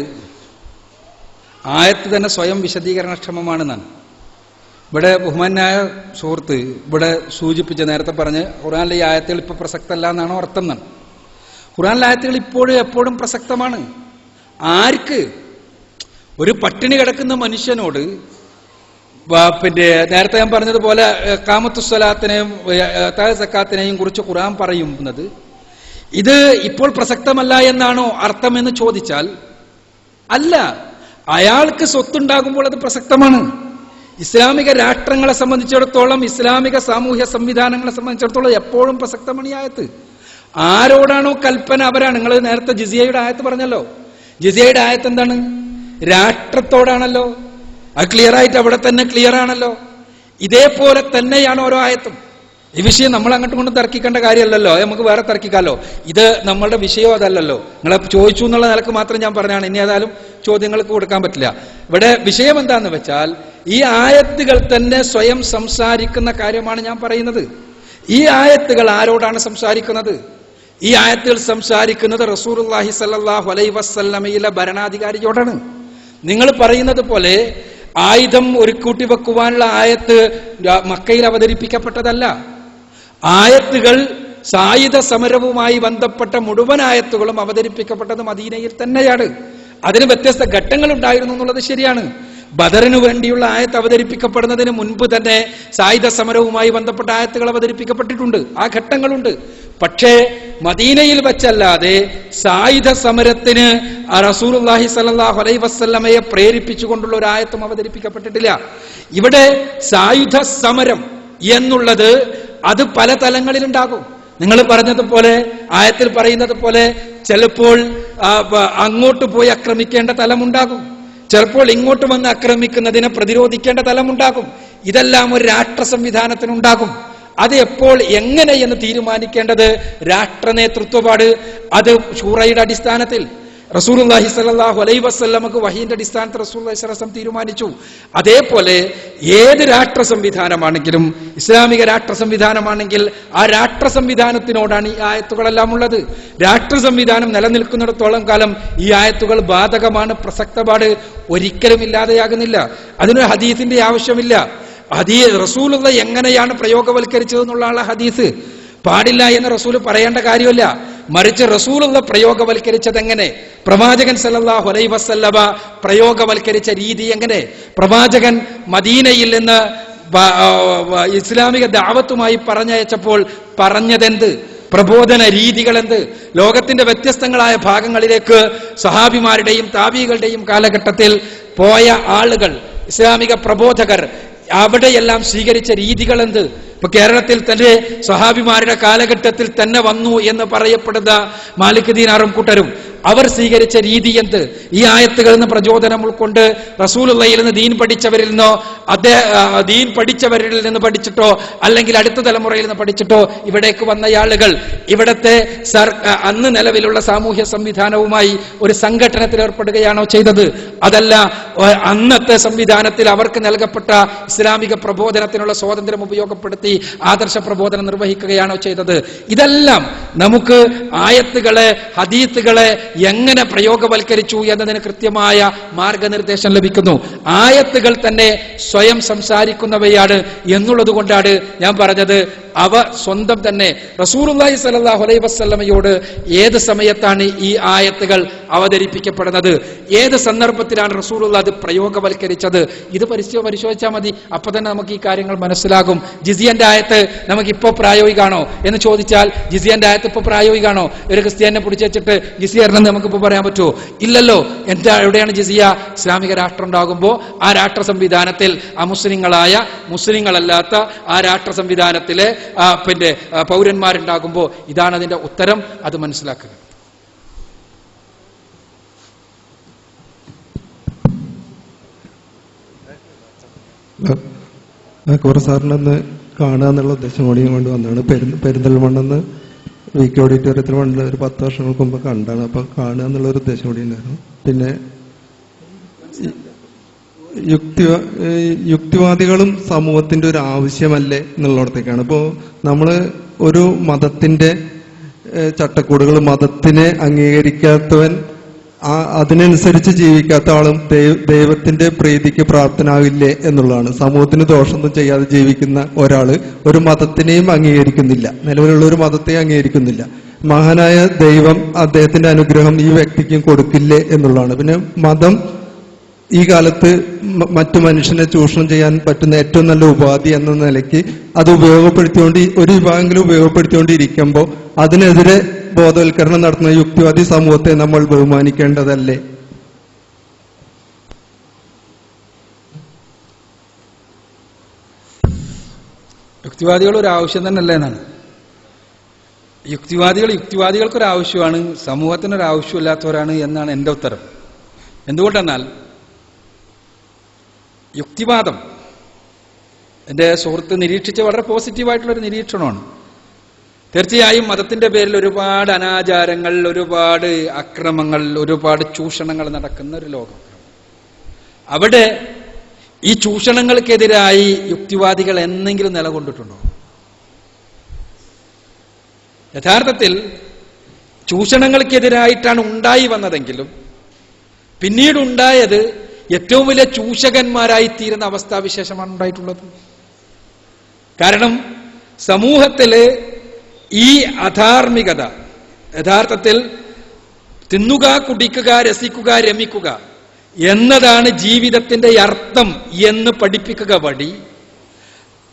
ആയത്ത് തന്നെ സ്വയം വിശദീകരണക്ഷമമാണെന്നാണ്. ഇവിടെ ബഹുമാനായ സുഹൃത്ത് ഇവിടെ സൂചിപ്പിച്ച നേരത്തെ പറഞ്ഞ് ഖുറാനിലെ ഈ ആയത്തുകൾ ഇപ്പൊ പ്രസക്തമല്ല എന്നാണോ അർത്ഥം എന്നാണ്. ഖുറാനിലെ ആയത്തുകൾ ഇപ്പോഴും എപ്പോഴും പ്രസക്തമാണ്. ആർക്ക്? ഒരു പട്ടിണി കിടക്കുന്ന മനുഷ്യനോട് പിന്നെ നേരത്തെ ഞാൻ പറഞ്ഞതുപോലെ കാമത്തുസ്വലാത്തിനെയും സക്കാത്തിനെയും കുറിച്ച് ഖുറാൻ പറയുന്നത് ഇത് ഇപ്പോൾ പ്രസക്തമല്ല എന്നാണോ അർത്ഥം എന്ന് ചോദിച്ചാൽ അല്ല. അയാൾക്ക് സ്വത്തുണ്ടാകുമ്പോൾ അത് പ്രസക്തമാണ്. ഇസ്ലാമിക രാഷ്ട്രങ്ങളെ സംബന്ധിച്ചിടത്തോളം ഇസ്ലാമിക സാമൂഹ്യ സംവിധാനങ്ങളെ സംബന്ധിച്ചിടത്തോളം എപ്പോഴും പ്രസക്തമാണ് ഈ ആയത്ത് ആരോടാണോ കൽപ്പന അവരാണ്. നിങ്ങൾ നേരത്തെ ജിസിയയുടെ ആയത്ത് പറഞ്ഞല്ലോ. ജിസിയയുടെ ആയത്ത് എന്താണ്? രാഷ്ട്രത്തോടാണല്ലോ. അത് ക്ലിയർ ആയിട്ട് അവിടെ തന്നെ ക്ലിയർ ആണല്ലോ. ഇതേപോലെ തന്നെയാണ് ഓരോ ആയത്തും. ഈ വിഷയം നമ്മൾ അങ്ങോട്ടും കൊണ്ട് തർക്കിക്കേണ്ട കാര്യമല്ലല്ലോ. നമുക്ക് വേറെ തർക്കിക്കാമല്ലോ ഇത് നമ്മളുടെ വിഷയം അതല്ലല്ലോ. നിങ്ങളെ ചോദിച്ചു എന്നുള്ള നിലയ്ക്ക് മാത്രം ഞാൻ പറഞ്ഞാണ് ഇനി ഏതായാലും ചോദ്യങ്ങൾക്ക് കൊടുക്കാൻ പറ്റില്ല. ഇവിടെ വിഷയം എന്താന്ന് വെച്ചാൽ ഈ ആയത്തുകൾ തന്നെ സ്വയം സംസാരിക്കുന്ന കാര്യമാണ് ഞാൻ പറയുന്നത്. ഈ ആയത്തുകൾ ആരോടാണ് സംസാരിക്കുന്നത്? ഈ ആയത്തുകൾ സംസാരിക്കുന്നത് റസൂലുള്ളാഹി സല്ലാഹു അലൈഹി വസല്ലമയിലെ ഭരണാധികാരിയോടാണ്. നിങ്ങൾ പറയുന്നത് പോലെ ആയുധം ഒരു കൂട്ടി വെക്കുവാനുള്ള ആയത്ത് മക്കയിൽ അവതരിപ്പിക്കപ്പെട്ടതല്ല. ആയത്തുകൾ സായുധ സമരവുമായി ബന്ധപ്പെട്ട മുഴുവൻ ആയത്തുകളും അവതരിപ്പിക്കപ്പെട്ടത് മദീനയിൽ തന്നെയാണ്. അതിന് വ്യത്യസ്ത ഘട്ടങ്ങൾ ഉണ്ടായിരുന്നു എന്നുള്ളത് ശരിയാണ്. ബദറിനു വേണ്ടിയുള്ള ആയത്ത് അവതരിപ്പിക്കപ്പെടുന്നതിന് മുൻപ് തന്നെ സായുധ സമരവുമായി ബന്ധപ്പെട്ട ആയത്തുകൾ അവതരിപ്പിക്കപ്പെട്ടിട്ടുണ്ട്. ആ ഘട്ടങ്ങളുണ്ട്. പക്ഷേ മദീനയിൽ വെച്ചല്ലാതെ സായുധ സമരത്തിന് ആ റസൂലുള്ളാഹി അലൈ വസല്ലമയെ പ്രേരിപ്പിച്ചുകൊണ്ടുള്ള ഒരു ആയത്തും അവതരിപ്പിക്കപ്പെട്ടിട്ടില്ല. ഇവിടെ സായുധ സമരം എന്നുള്ളത് അത് പല തലങ്ങളിലുണ്ടാകും. നിങ്ങൾ പറഞ്ഞതുപോലെ ആയത്തിൽ പറയുന്നത് പോലെ ചിലപ്പോൾ അങ്ങോട്ട് പോയി ആക്രമിക്കേണ്ട തലമുണ്ടാകും. ചിലപ്പോൾ ഇങ്ങോട്ട് വന്ന് ആക്രമിക്കുന്നതിനെ പ്രതിരോധിക്കേണ്ട തലമുണ്ടാകും. ഇതെല്ലാം ഒരു രാഷ്ട്ര സംവിധാനത്തിനുണ്ടാകും. അത് എപ്പോൾ എങ്ങനെ എന്ന് തീരുമാനിക്കേണ്ടത് രാഷ്ട്ര നേതൃത്വപാട് അത് ഷൂറയുടെ അടിസ്ഥാനത്തിൽ. റസൂലുള്ളാഹി സലാഹു അലൈഹി വസല്ലമക്ക് വഹീന്റെ അടിസ്ഥാനത്തിൽ സ്വല്ലല്ലാഹു തീരുമാനിച്ചു. അതേപോലെ ഏത് രാഷ്ട്ര സംവിധാനമാണെങ്കിലും ഇസ്ലാമിക രാഷ്ട്ര സംവിധാനമാണെങ്കിൽ ആ രാഷ്ട്ര സംവിധാനത്തിനോടാണ് ഈ ആയത്തുകളെല്ലാം ഉള്ളത്. രാഷ്ട്ര സംവിധാനം നിലനിൽക്കുന്നിടത്തോളം കാലം ഈ ആയത്തുകൾ ബാധകമാണ് പ്രസക്തപാട് ഒരിക്കലും ഇല്ലാതെയാകുന്നില്ല. അതിന് ഹദീസിന്റെ ആവശ്യമില്ല. ഹദീ റസൂലുള്ള എങ്ങനെയാണ് പ്രയോഗവൽക്കരിച്ചത് എന്നുള്ള ഹദീസ്. പാടില്ല എന്ന് റസൂൽ പറയേണ്ട കാര്യമല്ല. മറിച്ച് റസൂലുള്ള പ്രയോഗവൽക്കരിച്ചത് എങ്ങനെ പ്രവാചകൻ സല്ലല്ലാഹു അലൈഹി വസല്ലബ പ്രയോഗവൽക്കരിച്ച രീതി എങ്ങനെ? പ്രവാചകൻ മദീനയിൽ നിന്ന് ഇസ്ലാമിക ദാവത്തുമായി പറഞ്ഞയച്ചപ്പോൾ പറഞ്ഞതെന്ത്? പ്രബോധന രീതികൾ എന്ത് ലോകത്തിന്റെ വ്യത്യസ്തങ്ങളായ ഭാഗങ്ങളിലേക്ക് സഹാബിമാരുടെയും താബികളുടെയും കാലഘട്ടത്തിൽ പോയ ആളുകൾ ഇസ്ലാമിക പ്രബോധകർ അവിടെയെല്ലാം സ്വീകരിച്ച രീതികൾ എന്ത് ഇപ്പൊ കേരളത്തിൽ തന്നെ സ്വഹാബിമാരുടെ കാലഘട്ടത്തിൽ തന്നെ വന്നു എന്ന് പറയപ്പെടുന്ന മാലിക് ആറും കൂട്ടരും അവർ സ്വീകരിച്ച രീതി എന്ത്? ഈ ആയത്തുകളിൽ നിന്ന് പ്രചോദനം ഉൾക്കൊണ്ട് റസൂലുള്ളയിൽ നിന്ന് ദീൻ പഠിച്ചവരിൽ നിന്നോ അതേ ദീൻ പഠിച്ചവരിൽ നിന്ന് പഠിച്ചിട്ടോ അല്ലെങ്കിൽ അടുത്ത തലമുറയിൽ നിന്ന് പഠിച്ചിട്ടോ ഇവിടേക്ക് വന്ന ആളുകൾ ഇവിടത്തെ സർ അന്ന് നിലവിലുള്ള സാമൂഹ്യ സംവിധാനവുമായി ഒരു സംഘടനത്തിൽ ഏർപ്പെടുകയാണോ ചെയ്തത്? അതല്ല അന്നത്തെ സംവിധാനത്തിൽ അവർക്ക് നൽകപ്പെട്ട ഇസ്ലാമിക പ്രബോധനത്തിനുള്ള സ്വാതന്ത്ര്യം ഉപയോഗപ്പെടുത്തി ആദർശ പ്രബോധനം നിർവഹിക്കുകയാണോ ചെയ്തത്? ഇതെല്ലാം നമുക്ക് ആയത്തുകളെ ഹദീത്തുകളെ എങ്ങനെ പ്രയോഗവൽക്കരിച്ചു എന്നതിന് കൃത്യമായ മാർഗനിർദ്ദേശം ലഭിക്കുന്നു. ആയത്തുകൾ തന്നെ സ്വയം സംസാരിക്കുന്നവയാണ് എന്നുള്ളത് കൊണ്ടാണ് ഞാൻ പറഞ്ഞത്. അവ സ്വന്തം തന്നെ. റസൂറുല്ലാഹി സലഹുലൈ അലൈഹി വസല്ലമയോട് ഏത് സമയത്താണ് ഈ ആയത്തുകൾ അവതരിപ്പിക്കപ്പെടുന്നത്? ഏത് സന്ദർഭത്തിലാണ് റസൂലുള്ള അത് പ്രയോഗവൽക്കരിച്ചത്? ഇത് പരിശോ പരിശോധിച്ചാൽ മതി. അപ്പൊ തന്നെ നമുക്ക് ഈ കാര്യങ്ങൾ മനസ്സിലാകും. ജിസിയന്റെ ആയത്ത് നമുക്ക് ഇപ്പോ പ്രായോഗികാണോ? എന്ന് ചോദിച്ചാൽ ജിസിയന്റെ ആയത്ത് ഇപ്പൊ പ്രായോഗികാണോ? ഒരു ക്രിസ്ത്യാനെ പിടിച്ചു വെച്ചിട്ട് ജിസിയ ഇറങ്ങുന്നത് നമുക്ക് ഇപ്പൊ പറയാൻ പറ്റുമോ? ഇല്ലല്ലോ. എന്താ എവിടെയാണ് ജിസിയ? ഇസ്ലാമിക രാഷ്ട്രം ഉണ്ടാകുമ്പോൾ ആ രാഷ്ട്ര സംവിധാനത്തിൽ അമുസ്ലിങ്ങളായ മുസ്ലിങ്ങളല്ലാത്ത ആ രാഷ്ട്ര സംവിധാനത്തിലെ പിന്നെ പൗരന്മാരുണ്ടാകുമ്പോൾ ഇതാണ് അതിന്റെ ഉത്തരം. അത് മനസ്സിലാക്കുക. അക്ബർ സാറിനൊന്ന് കാണുക എന്നുള്ള ഉദ്ദേശം കൂടി കൊണ്ട് വന്നാണ് പെരു- പെരിന്തൽമണ്ണെന്ന് വി കെ ഓഡിറ്റോറിയത്തിൽ പണ്ട് ഒരു പത്ത് വർഷങ്ങൾക്ക് മുമ്പ് കണ്ടാണ്. അപ്പൊ കാണുക എന്നുള്ള ഒരു ഉദ്ദേശം കൂടി ഉണ്ടായിരുന്നു. പിന്നെ യുക്തി യുക്തിവാദികളും സമൂഹത്തിന്റെ ഒരു ആവശ്യമല്ലേ എന്നുള്ളിടത്തേക്കാണ്. ഇപ്പോ നമ്മൾ ഒരു മതത്തിന്റെ ചട്ടക്കൂടുകൾ മതത്തിനെ അംഗീകരിക്കാത്തവൻ അതിനനുസരിച്ച് ജീവിക്കാത്ത ആളും ദൈവത്തിന്റെ പ്രീതിക്ക് പ്രാപ്തനാവില്ലേ എന്നുള്ളതാണ്. സമൂഹത്തിന് ദോഷമൊന്നും ചെയ്യാതെ ജീവിക്കുന്ന ഒരാൾ ഒരു മതത്തിനെയും അംഗീകരിക്കുന്നില്ല. നിലവിലുള്ള ഒരു മതത്തെയും അംഗീകരിക്കുന്നില്ല. മഹാനായ ദൈവം അദ്ദേഹത്തിന്റെ അനുഗ്രഹം ഈ വ്യക്തിക്കും കൊടുക്കില്ലേ എന്നുള്ളതാണ്. പിന്നെ മതം ഈ കാലത്ത് മറ്റു മനുഷ്യനെ ചൂഷണം ചെയ്യാൻ പറ്റുന്ന ഏറ്റവും നല്ല ഉപാധി എന്ന നിലയ്ക്ക് അത് ഉപയോഗപ്പെടുത്തിക്കൊണ്ട് ഒരു വിഭാഗങ്ങളും ഉപയോഗപ്പെടുത്തിക്കൊണ്ടിരിക്കുമ്പോൾ അതിനെതിരെ ബോധവൽക്കരണം നടത്തുന്ന യുക്തിവാദി സമൂഹത്തെ നമ്മൾ ബഹുമാനിക്കേണ്ടതല്ലേ? യുക്തിവാദികൾ ഒരു ആവശ്യം തന്നെയല്ലേ എന്നാണ്. യുക്തിവാദികൾ യുക്തിവാദികൾക്കൊരു ആവശ്യമാണ് സമൂഹത്തിനൊരു ആവശ്യമില്ലാത്തവരാണ് എന്നാണ് എന്റെ ഉത്തരം. എന്തുകൊണ്ടെന്നാൽ യുക്തിവാദം. എന്റെ സുഹൃത്ത് നിരീക്ഷിച്ച വളരെ പോസിറ്റീവായിട്ടുള്ളൊരു നിരീക്ഷണമാണ്. തീർച്ചയായും മതത്തിന്റെ പേരിൽ ഒരുപാട് അനാചാരങ്ങൾ ഒരുപാട് അക്രമങ്ങൾ ഒരുപാട് ചൂഷണങ്ങൾ നടക്കുന്ന ഒരു ലോകം. അവിടെ ഈ ചൂഷണങ്ങൾക്കെതിരായി യുക്തിവാദികൾ എന്തെങ്കിലും നിലകൊണ്ടിട്ടുണ്ടോ? യഥാർത്ഥത്തിൽ ചൂഷണങ്ങൾക്കെതിരായിട്ടാണ് ഉണ്ടായി വന്നതെങ്കിലും പിന്നീട് ഉണ്ടായത് ഏറ്റവും വലിയ ചൂഷകന്മാരായി തീരുന്ന അവസ്ഥാവിശേഷമാണ് ഉണ്ടായിട്ടുള്ളത്. കാരണം സമൂഹത്തിലെ ഈ അധാർമികത യഥാർത്ഥത്തിൽ തിന്നുക കുടിക്കുക രസിക്കുക രമിക്കുക എന്നതാണ് ജീവിതത്തിന്റെ അർത്ഥം എന്ന് പഠിപ്പിക്കുക വഴി.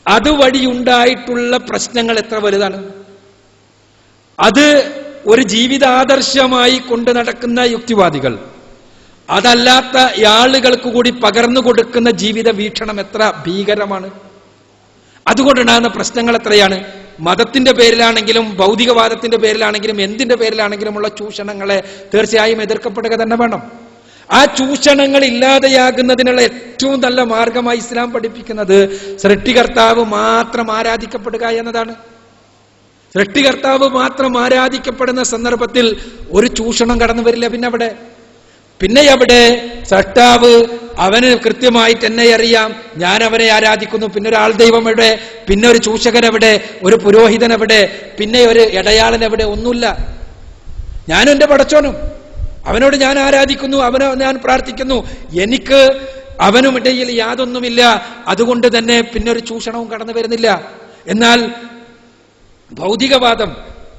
അതുവഴി ഉണ്ടായിട്ടുള്ള പ്രശ്നങ്ങൾ എത്ര വലുതാണ്? അത് ഒരു ജീവിതാദർശമായി കൊണ്ട് നടക്കുന്ന യുക്തിവാദികൾ അതല്ലാത്ത ആളുകൾക്ക് കൂടി പകർന്നു കൊടുക്കുന്ന ജീവിത വീക്ഷണം എത്ര ഭീകരമാണ്. അതുകൊണ്ടുണ്ടാകുന്ന പ്രശ്നങ്ങൾ എത്രയാണ്. മതത്തിന്റെ പേരിലാണെങ്കിലും ഭൗതികവാദത്തിന്റെ പേരിലാണെങ്കിലും എന്തിന്റെ പേരിലാണെങ്കിലുമുള്ള ചൂഷണങ്ങളെ തീർച്ചയായും എതിർക്കപ്പെടുക തന്നെ വേണം. ആ ചൂഷണങ്ങൾ ഇല്ലാതെയാകുന്നതിനുള്ള ഏറ്റവും നല്ല മാർഗമായി ഇസ്ലാം പഠിപ്പിക്കുന്നത് സൃഷ്ടികർത്താവ് മാത്രം ആരാധിക്കപ്പെടുക എന്നതാണ്. സൃഷ്ടികർത്താവ് മാത്രം ആരാധിക്കപ്പെടുന്ന സന്ദർഭത്തിൽ ഒരു ചൂഷണം കടന്നു വരില്ല പിന്നെ അവിടെ. പിന്നെ എവിടെ? സട്ടാവ് അവന് കൃത്യമായിട്ട് എന്നെ അറിയാം. ഞാൻ അവനെ ആരാധിക്കുന്നു. പിന്നെ ഒരാൾ ദൈവം എവിടെ? പിന്നെ ഒരു ചൂഷകൻ എവിടെ? ഒരു പുരോഹിതൻ എവിടെ? പിന്നെ ഒരു ഇടയാളൻ എവിടെ? ഒന്നുമില്ല. ഞാനും എന്റെ പടച്ചോനും. അവനോട് ഞാൻ ആരാധിക്കുന്നു. അവനോ ഞാൻ പ്രാർത്ഥിക്കുന്നു. എനിക്ക് അവനും ഇടയിൽ യാതൊന്നുമില്ല. അതുകൊണ്ട് തന്നെ പിന്നെ ഒരു ചൂഷണവും കടന്നു വരുന്നില്ല. എന്നാൽ ഭൗതികവാദം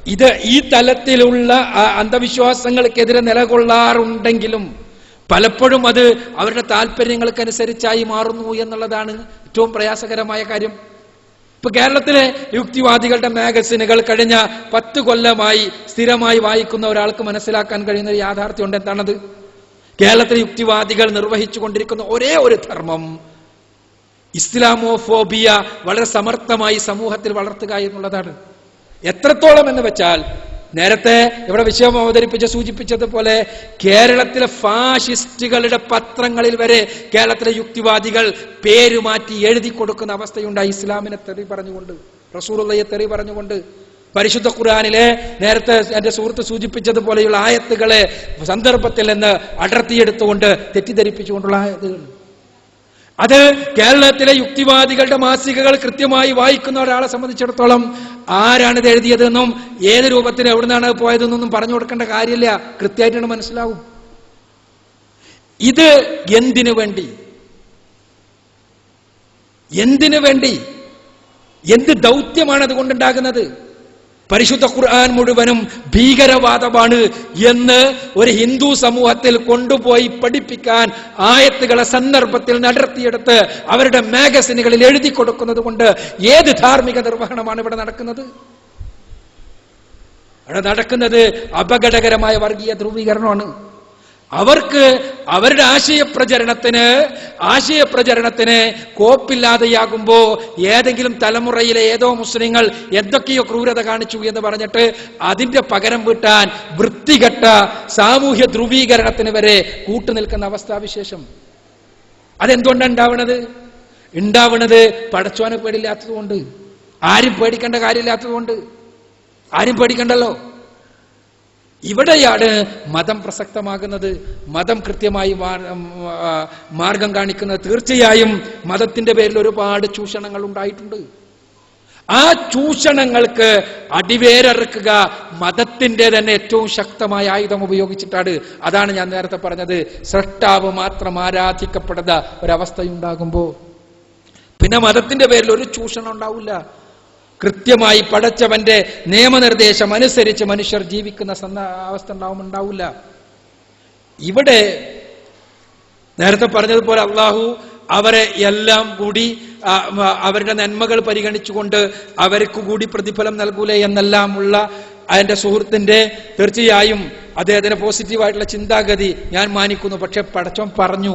ഇത് ഈ തലത്തിലുള്ള അന്ധവിശ്വാസങ്ങൾക്കെതിരെ നിലകൊള്ളാറുണ്ടെങ്കിലും പലപ്പോഴും അത് അവരുടെ താല്പര്യങ്ങൾക്കനുസരിച്ചായി മാറുന്നു എന്നുള്ളതാണ് ഏറ്റവും പ്രയാസകരമായ കാര്യം. ഇപ്പൊ കേരളത്തിലെ യുക്തിവാദികളുടെ മാഗസിനുകൾ കഴിഞ്ഞ പത്ത് കൊല്ലമായി സ്ഥിരമായി വായിക്കുന്ന ഒരാൾക്ക് മനസ്സിലാക്കാൻ കഴിയുന്ന ഒരു യാഥാർത്ഥ്യമുണ്ട്. എന്താണത്? കേരളത്തിലെ യുക്തിവാദികൾ നിർവഹിച്ചു കൊണ്ടിരിക്കുന്ന ഒരേ ഒരു ധർമ്മം ഇസ്ലാമോഫോബിയ വളരെ സമർത്ഥമായി സമൂഹത്തിൽ വളർത്തുക എന്നുള്ളതാണ്. എത്രത്തോളം എന്ന് വെച്ചാൽ നേരത്തെ ഇവിടെ വിഷയം അവതരിപ്പിച്ച് സൂചിപ്പിച്ചതുപോലെ കേരളത്തിലെ ഫാഷിസ്റ്റുകളുടെ പത്രങ്ങളിൽ വരെ കേരളത്തിലെ യുക്തിവാദികൾ പേരുമാറ്റി എഴുതി കൊടുക്കുന്ന അവസ്ഥയുണ്ടായി ഇസ്ലാമിനെ തെറി പറഞ്ഞുകൊണ്ട് റസൂറുള്ളയെ തെറി പറഞ്ഞുകൊണ്ട്. പരിശുദ്ധ ഖുർആനിലെ നേരത്തെ എന്റെ സുഹൃത്ത് സൂചിപ്പിച്ചതുപോലെയുള്ള ആയത്തുകളെ സന്ദർഭത്തിൽ നിന്ന് അടർത്തിയെടുത്തുകൊണ്ട് തെറ്റിദ്ധരിപ്പിച്ചുകൊണ്ടുള്ള ആയത്തുകൾ. അത് കേരളത്തിലെ യുക്തിവാദികളുടെ മാസികകൾ കൃത്യമായി വായിക്കുന്ന ഒരാളെ സംബന്ധിച്ചിടത്തോളം ആരാണ് ഇത് എഴുതിയതെന്നും ഏത് രൂപത്തിൽ എവിടുന്നാണ് പോയതെന്നൊന്നും പറഞ്ഞു കൊടുക്കേണ്ട കാര്യമില്ല. കൃത്യമായിട്ടാണ് മനസ്സിലാവും. ഇത് എന്തിനു വേണ്ടി? എന്തിനു വേണ്ടി? എന്ത് ദൗത്യമാണ് അതുകൊണ്ടുണ്ടാകുന്നത് പരിശുദ്ധ ഖുർആൻ മുഴുവനും ഭീകരവാദമാണ് എന്ന് ഒരു ഹിന്ദു സമൂഹത്തിൽ കൊണ്ടുപോയി പഠിപ്പിക്കാൻ ആയത്തുകളെ സന്ദർഭത്തിൽ നടത്തിയെടുത്ത് അവരുടെ മാഗസിനുകളിൽ എഴുതി കൊടുക്കുന്നത് കൊണ്ട് ഏത് ധാർമ്മിക നിർവഹണമാണ് ഇവിടെ നടക്കുന്നത്? അവിടെ നടക്കുന്നത് അപകടകരമായ വർഗീയ ധ്രുവീകരണമാണ്. അവർക്ക് അവരുടെ ആശയപ്രചരണത്തിന് ആശയപ്രചരണത്തിന് കോപ്പില്ലാതെയാകുമ്പോ ഏതെങ്കിലും തലമുറയിലെ ഏതോ മുസ്ലിങ്ങൾ എന്തൊക്കെയോ ക്രൂരത കാണിച്ചു എന്ന് പറഞ്ഞിട്ട് അതിന്റെ പകരം വീട്ടാൻ വൃത്തികെട്ട സാമൂഹ്യ ധ്രുവീകരണത്തിന് വരെ കൂട്ടുനിൽക്കുന്ന അവസ്ഥാവിശേഷം. അതെന്തുകൊണ്ടാണ് ഉണ്ടാവണത് ഉണ്ടാവണത് പടച്ചോനെ പേടില്ലാത്തതുകൊണ്ട്. ആരും പേടിക്കേണ്ട കാര്യമില്ലാത്തതുകൊണ്ട്. ആരും പേടിക്കണ്ടല്ലോ? ഇവിടെയാണ് മതം പ്രസക്തമാകുന്നത്. മതം കൃത്യമായി മാർഗം കാണിക്കുന്നത് തീർച്ചയായും മതത്തിന്റെ പേരിൽ ഒരുപാട് ചൂഷണങ്ങൾ ഉണ്ടായിട്ടുണ്ട്. ആ ചൂഷണങ്ങൾക്ക് അടിവേരറുക്കുക മതത്തിന്റെ തന്നെ ഏറ്റവും ശക്തമായ ആയുധം ഉപയോഗിച്ചിട്ടാണ്. അതാണ് ഞാൻ നേരത്തെ പറഞ്ഞത്. സൃഷ്ടാവ് മാത്രം ആരാധിക്കപ്പെടുന്ന ഒരവസ്ഥയുണ്ടാകുമ്പോ പിന്നെ മതത്തിന്റെ പേരിൽ ഒരു ചൂഷണം ഉണ്ടാവില്ല. കൃത്യമായി പടച്ചവന്റെ നിയമനിർദ്ദേശം അനുസരിച്ച് മനുഷ്യർ ജീവിക്കുന്ന അവസ്ഥ ഉണ്ടാവും ഉണ്ടാവില്ല. ഇവിടെ നേരത്തെ പറഞ്ഞതുപോലെ അള്ളാഹു അവരെ എല്ലാം കൂടി അവരുടെ നന്മകൾ പരിഗണിച്ചുകൊണ്ട് അവർക്ക് കൂടി പ്രതിഫലം നൽകൂലേ എന്നെല്ലാം ഉള്ള എന്റെ സുഹൃത്തിന്റെ തീർച്ചയായും അദ്ദേഹത്തിന് പോസിറ്റീവായിട്ടുള്ള ചിന്താഗതി ഞാൻ മാനിക്കുന്നു. പക്ഷെ പടച്ചോൻ പറഞ്ഞു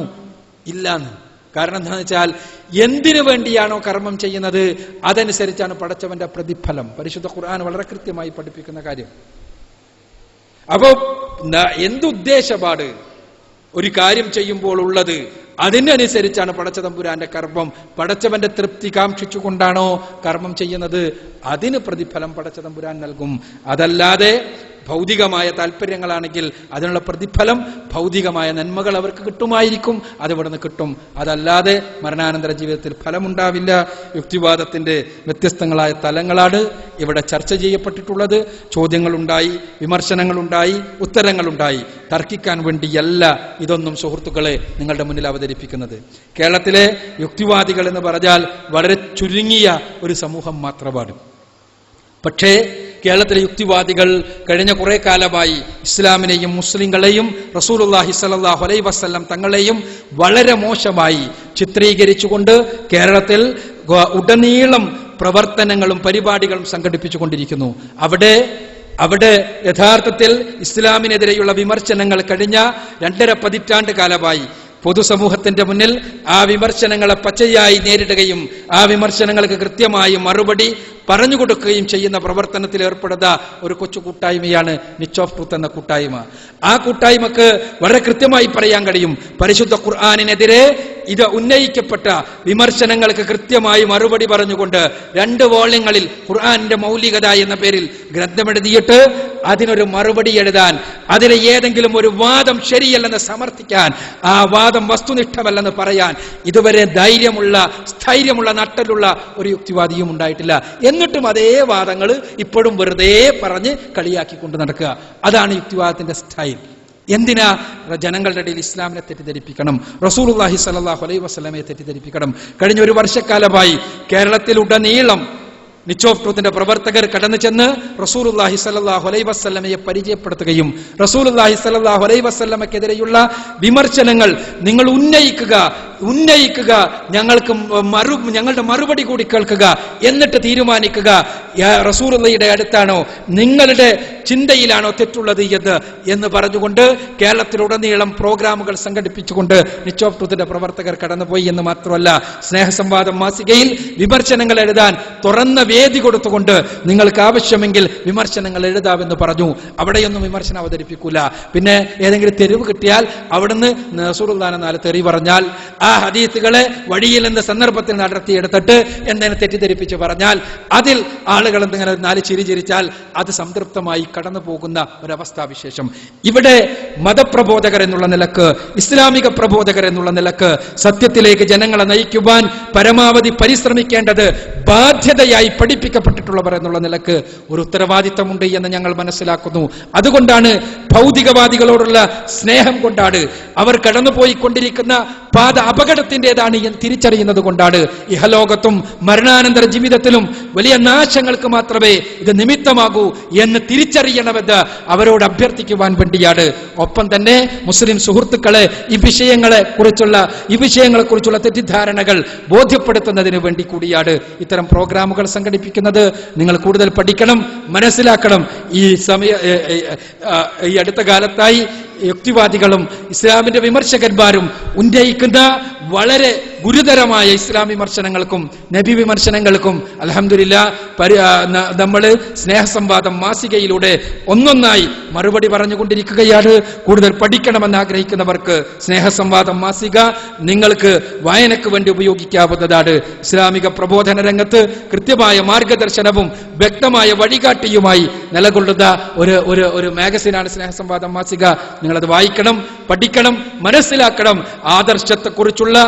ഇല്ലാന്ന്. കാരണം എന്താണെന്ന് വെച്ചാൽ എന്തിനു വേണ്ടിയാണോ കർമ്മം ചെയ്യുന്നത്? അതനുസരിച്ചാണ് പടച്ചവന്റെ പ്രതിഫലം. പരിശുദ്ധ ഖുർആൻ വളരെ കൃത്യമായി പഠിപ്പിക്കുന്ന കാര്യം. അപ്പോ എന്തുദ്ദേശപാട് ഒരു കാര്യം ചെയ്യുമ്പോൾ ഉള്ളത്? അതിനനുസരിച്ചാണ് പടച്ചതമ്പുരാന്റെ കർമ്മം. പടച്ചവന്റെ തൃപ്തി കാക്ഷിച്ചുകൊണ്ടാണോ കർമ്മം ചെയ്യുന്നത്? അതിന് പ്രതിഫലം പടച്ചതമ്പുരാൻ നൽകും. അതല്ലാതെ ഭൗതികമായ താല്പര്യങ്ങളാണെങ്കിൽ അതിനുള്ള പ്രതിഫലം ഭൗതികമായ നന്മകൾ അവർക്ക് കിട്ടുമായിരിക്കും. അതിവിടെ നിന്ന് കിട്ടും? അതല്ലാതെ മരണാനന്തര ജീവിതത്തിൽ ഫലമുണ്ടാവില്ല. യുക്തിവാദത്തിന്റെ വ്യത്യസ്തങ്ങളായ തലങ്ങളാണ് ഇവിടെ ചർച്ച ചെയ്യപ്പെട്ടിട്ടുള്ളത്. ചോദ്യങ്ങളുണ്ടായി വിമർശനങ്ങളുണ്ടായി ഉത്തരങ്ങളുണ്ടായി. തർക്കിക്കാൻ വേണ്ടിയല്ല ഇതൊന്നും സുഹൃത്തുക്കളെ നിങ്ങളുടെ മുന്നിൽ അവതരിപ്പിക്കുന്നത്. കേരളത്തിലെ യുക്തിവാദികൾ എന്ന് പറഞ്ഞാൽ വളരെ ചുരുങ്ങിയ ഒരു സമൂഹം മാത്രമാണ്. പക്ഷേ കേരളത്തിലെ യുക്തിവാദികൾ കഴിഞ്ഞ കുറെ കാലമായി ഇസ്ലാമിനെയും മുസ്ലിങ്ങളെയും റസൂലുള്ളാഹി സ്വല്ലല്ലാഹു അലൈ വസല്ലം തങ്ങളെയും വളരെ മോശമായി ചിത്രീകരിച്ചുകൊണ്ട് കേരളത്തിൽ ഉടനീളം പ്രവർത്തനങ്ങളും പരിപാടികളും സംഘടിപ്പിച്ചുകൊണ്ടിരിക്കുന്നു. അവിടെ അവിടെ യഥാർത്ഥത്തിൽ ഇസ്ലാമിനെതിരെയുള്ള വിമർശനങ്ങൾ കഴിഞ്ഞ രണ്ടര പതിറ്റാണ്ട് കാലമായി പൊതുസമൂഹത്തിന്റെ മുന്നിൽ ആ വിമർശനങ്ങളെ പച്ചയായി നേരിടുകയും ആ വിമർശനങ്ങൾക്ക് കൃത്യമായി മറുപടി പറഞ്ഞു കൊടുക്കുകയും ചെയ്യുന്ന പ്രവർത്തനത്തിൽ ഏർപ്പെടുന്ന ഒരു കൊച്ചു കൂട്ടായ്മയാണ് ഓഫ് ട്രൂത്ത് എന്ന കൂട്ടായ്മ. ആ കൂട്ടായ്മക്ക് വളരെ കൃത്യമായി പറയാൻ കഴിയും. പരിശുദ്ധ ഖുർആാനിനെതിരെ ഇത് ഉന്നയിക്കപ്പെട്ട വിമർശനങ്ങൾക്ക് കൃത്യമായി മറുപടി പറഞ്ഞുകൊണ്ട് രണ്ട് വോള്യങ്ങളിൽ ഖുർആാനിന്റെ മൗലികത എന്ന പേരിൽ ഗ്രന്ഥമെഴുതിയിട്ട് അതിനൊരു മറുപടി എഴുതാൻ അതിലെ ഏതെങ്കിലും ഒരു വാദം ശരിയല്ലെന്ന് സമർത്ഥിക്കാൻ ആ വാദം വസ്തുനിഷ്ഠമല്ലെന്ന് പറയാൻ ഇതുവരെ ധൈര്യമുള്ള സ്ഥൈര്യമുള്ള നട്ടലുള്ള ഒരു യുക്തിവാദിയും ഉണ്ടായിട്ടില്ല. എന്നിട്ടും അതേ വാദങ്ങൾ ഇപ്പോഴും വെറുതെ പറഞ്ഞ് കളിയാക്കിക്കൊണ്ട് നടക്കുക. അതാണ് യുക്തിവാദത്തിന്റെ സ്റ്റൈൽ. എന്തിനാ? ജനങ്ങളുടെ ഇടയിൽ ഇസ്ലാമിനെ തെറ്റിദ്ധരിപ്പിക്കണം. റസൂലുള്ളാഹി സ്വല്ലല്ലാഹു അലൈഹി വസല്ലമയെ തെറ്റിദ്ധരിപ്പിക്കണം. കഴിഞ്ഞ ഒരു വർഷക്കാലമായി കേരളത്തിലുടനീളം നിച്ച് ട്രൂത്തിന്റെ പ്രവർത്തകർ കടന്നു ചെന്ന് റസൂലുള്ളാഹി സല്ലാഹു അലൈ വസ്ലമയെ പരിചയപ്പെടുത്തുകയും റസൂലുള്ളാഹി സല്ലാഹു അലൈ വസ്ലമക്കെതിരെയുള്ള വിമർശനങ്ങൾ നിങ്ങൾ ഉന്നയിക്കുക ഉന്നയിക്കുക ഞങ്ങൾക്ക് മറു ഞങ്ങളുടെ മറുപടി കൂടി കേൾക്കുക എന്നിട്ട് തീരുമാനിക്കുക. റസൂലുള്ളയുടെ അടുത്താണോ നിങ്ങളുടെ ചിന്തയിലാണോ തെറ്റുള്ളത് എന്ന് എന്ന് പറഞ്ഞുകൊണ്ട് കേരളത്തിലുടനീളം പ്രോഗ്രാമുകൾ സംഘടിപ്പിച്ചുകൊണ്ട് നിച്ച് ട്രൂത്തിന്റെ പ്രവർത്തകർ കടന്നുപോയി എന്ന് മാത്രമല്ല സ്നേഹസംവാദം മാസികയിൽ വിമർശനങ്ങൾ എഴുതാൻ തുറന്ന വേദി കൊടുത്തുകൊണ്ട് നിങ്ങൾക്ക് ആവശ്യമെങ്കിൽ വിമർശനങ്ങൾ എഴുതാമെന്ന് പറഞ്ഞു. അവിടെയൊന്നും വിമർശനം അവതരിപ്പിക്കൂല. പിന്നെ ഏതെങ്കിലും തെരുവ് കിട്ടിയാൽ അവിടുന്ന് നസൂറുല്ലാന നാല് തെറി പറഞ്ഞാൽ ആ ഹദീത്തുകളെ വഴിയിൽ എന്ന സന്ദർഭത്തിൽ നടത്തിയെടുത്തിട്ട് എന്തെങ്കിലും തെറ്റിദ്ധരിപ്പിച്ച് പറഞ്ഞാൽ അതിൽ ആളുകൾ എന്തെങ്കിലും നാല് ചിരിചിരിച്ചാൽ അത് സംതൃപ്തമായി കടന്നു പോകുന്ന ഒരവസ്ഥാവിശേഷം ഇവിടെ മതപ്രബോധകർ എന്നുള്ള നിലയ്ക്ക് ഇസ്ലാമിക പ്രബോധകർ എന്നുള്ള നിലയ്ക്ക് സത്യത്തിലേക്ക് ജനങ്ങളെ നയിക്കുവാൻ പരമാവധി പരിശ്രമിക്കേണ്ടത് ബാധ്യതയായി പഠിപ്പിക്കപ്പെട്ടിട്ടുള്ളവർ എന്നുള്ള നിലയ്ക്ക് ഒരു ഉത്തരവാദിത്തമുണ്ട് എന്ന് ഞങ്ങൾ മനസ്സിലാക്കുന്നു. അതുകൊണ്ടാണ് ഭൗതികവാദികളോടുള്ള സ്നേഹം കൊണ്ടാണ് അവർ കടന്നുപോയി കൊണ്ടിരിക്കുന്ന പാത അപകടത്തിന്റെതാണ് തിരിച്ചറിയുന്നത് കൊണ്ടാണ്. ഇഹലോകത്തും മരണാനന്തര ജീവിതത്തിലും വലിയ നാശങ്ങൾക്ക് മാത്രമേ ഇത് നിമിത്തമാകൂ എന്ന് തിരിച്ചറിയണമെന്ന് അവരോട് അഭ്യർത്ഥിക്കുവാൻ വേണ്ടിയാണ്. ഒപ്പം തന്നെ മുസ്ലിം സുഹൃത്തുക്കളെ ഈ വിഷയങ്ങളെ കുറിച്ചുള്ള ഈ വിഷയങ്ങളെ കുറിച്ചുള്ള തെറ്റിദ്ധാരണകൾ ബോധ്യപ്പെടുത്തുന്നതിന് വേണ്ടി കൂടിയാണ് ഇത്തരം പ്രോഗ്രാമുകൾ സംഘടിപ്പിക്കുന്നത്. നിങ്ങൾ കൂടുതൽ പഠിക്കണം മനസ്സിലാക്കണം. ഈ സമയ ഈ അടുത്ത കാലത്തായി യുക്തിവാദികളും ഇസ്ലാമിന്റെ വിമർശകന്മാരും ഉന്നയിക്കുന്ന വളരെ ഗുരുതരമായ ഇസ്ലാം വിമർശനങ്ങൾക്കും നബി വിമർശനങ്ങൾക്കും അലഹമില്ല നമ്മൾ സ്നേഹസംവാദം മാസികയിലൂടെ ഒന്നൊന്നായി മറുപടി പറഞ്ഞുകൊണ്ടിരിക്കുകയാണ്. കൂടുതൽ പഠിക്കണമെന്ന് ആഗ്രഹിക്കുന്നവർക്ക് സ്നേഹസംവാദം മാസിക നിങ്ങൾക്ക് വായനക്ക് വേണ്ടി ഉപയോഗിക്കാവുന്നതാണ്. ഇസ്ലാമിക പ്രബോധന രംഗത്ത് കൃത്യമായ മാർഗദർശനവും വ്യക്തമായ വഴികാട്ടിയുമായി നിലകൊള്ളുന്ന ഒരു ഒരു ഒരു മാഗസിനാണ് സ്നേഹസംവാദം മാസിക. നിങ്ങളത് വായിക്കണം പഠിക്കണം മനസ്സിലാക്കണം. ആദർശത്തെക്കുറിച്ചുള്ള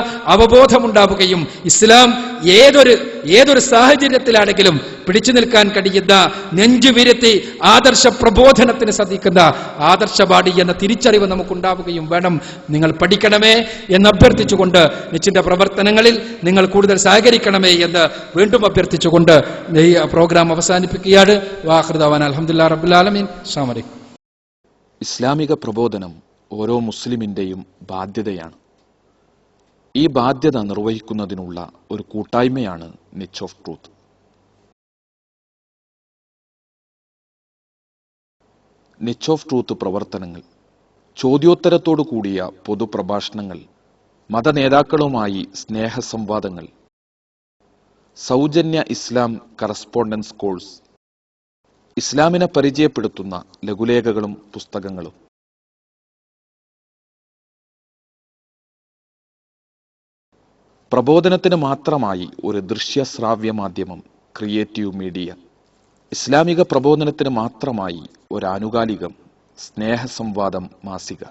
അവബോധമുണ്ടാവുകയും ഇസ്ലാം ഏതൊരു ഏതൊരു സാഹചര്യത്തിലാണെങ്കിലും പിടിച്ചു നിൽക്കാൻ കഴിയുന്ന നെഞ്ചുവിരുത്തി ആദർശ പ്രബോധനത്തിന് ശ്രദ്ധിക്കുന്ന ആദർശവാടി എന്ന തിരിച്ചറിവ് നമുക്കുണ്ടാവുകയും വേണം. നിങ്ങൾ പഠിക്കണമേ എന്ന് അഭ്യർത്ഥിച്ചുകൊണ്ട് നിശ്ചിത പ്രവർത്തനങ്ങളിൽ നിങ്ങൾ കൂടുതൽ സഹകരിക്കണമേ എന്ന് വീണ്ടും അഭ്യർത്ഥിച്ചുകൊണ്ട് ഈ പ്രോഗ്രാം അവസാനിപ്പിക്കുകയാണ്. വാഹൃദാവാൻ അലഹമുല്ലാ റബുലാലമീൻ ഇസ്ലാമിക പ്രബോധനം ഓരോ മുസ്ലിമിന്റെയും ബാധ്യതയാണ്. ഈ ബാധ്യത നിർവഹിക്കുന്നതിനുള്ള ഒരു കൂട്ടായ്മയാണ് Niche of Truth Niche of Truth പ്രവർത്തനങ്ങൾ ചോദ്യോത്തരത്തോടു കൂടിയ പൊതുപ്രഭാഷണങ്ങൾ മതനേതാക്കളുമായി സ്നേഹസംവാദങ്ങൾ സൗജന്യ ഇസ്ലാം കറസ്പോണ്ടൻസ് കോഴ്സ് ഇസ്ലാമിനെ പരിചയപ്പെടുത്തുന്ന ലഘുലേഖകളും പുസ്തകങ്ങളും. പ്രബോധനത്തിന് മാത്രമായി ഒരു ദൃശ്യ ശ്രാവ്യ മാധ്യമം ക്രിയേറ്റീവ് മീഡിയ. ഇസ്ലാമിക പ്രബോധനത്തിന് മാത്രമായി ഒരു ആനുകാലികം സ്നേഹസംവാദം മാസിക.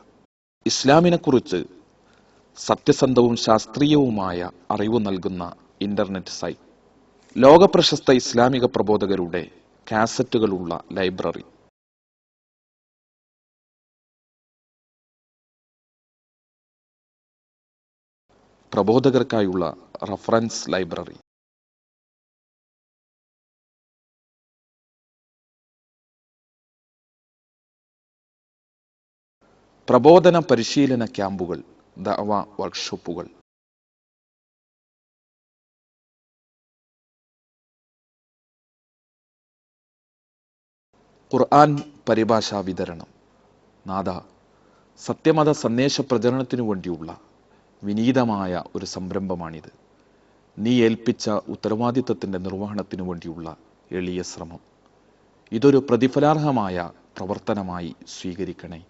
ഇസ്ലാമിനെക്കുറിച്ച് സത്യസന്ധവും ശാസ്ത്രീയവുമായ അറിവ് നൽകുന്ന ഇന്റർനെറ്റ് സൈറ്റ് ലോകപ്രശസ്ത ഇസ്ലാമിക പ്രബോധകരുടെ കാസറ്റുകളുള്ള ലൈബ്രറി. പ്രബോധകർക്കായുള്ള റഫറൻസ് ലൈബ്രറി. പ്രബോധന പരിശീലന ക്യാമ്പുകൾ ദവ വർക്ക്ഷോപ്പുകൾ. ഖുർആൻ പരിഭാഷാ വിതരണം. നാദ സത്യമത സന്ദേശ പ്രചരണത്തിനു വേണ്ടിയുള്ള വിനീതമായ ഒരു സംരംഭമാണിത്. നീ ഏൽപ്പിച്ച ഉത്തരവാദിത്വത്തിന്റെ നിർവഹണത്തിനു വേണ്ടിയുള്ള എളിയ ശ്രമം. ഇതൊരു പ്രതിഫലാർഹമായ പ്രവർത്തനമായി സ്വീകരിക്കണേ.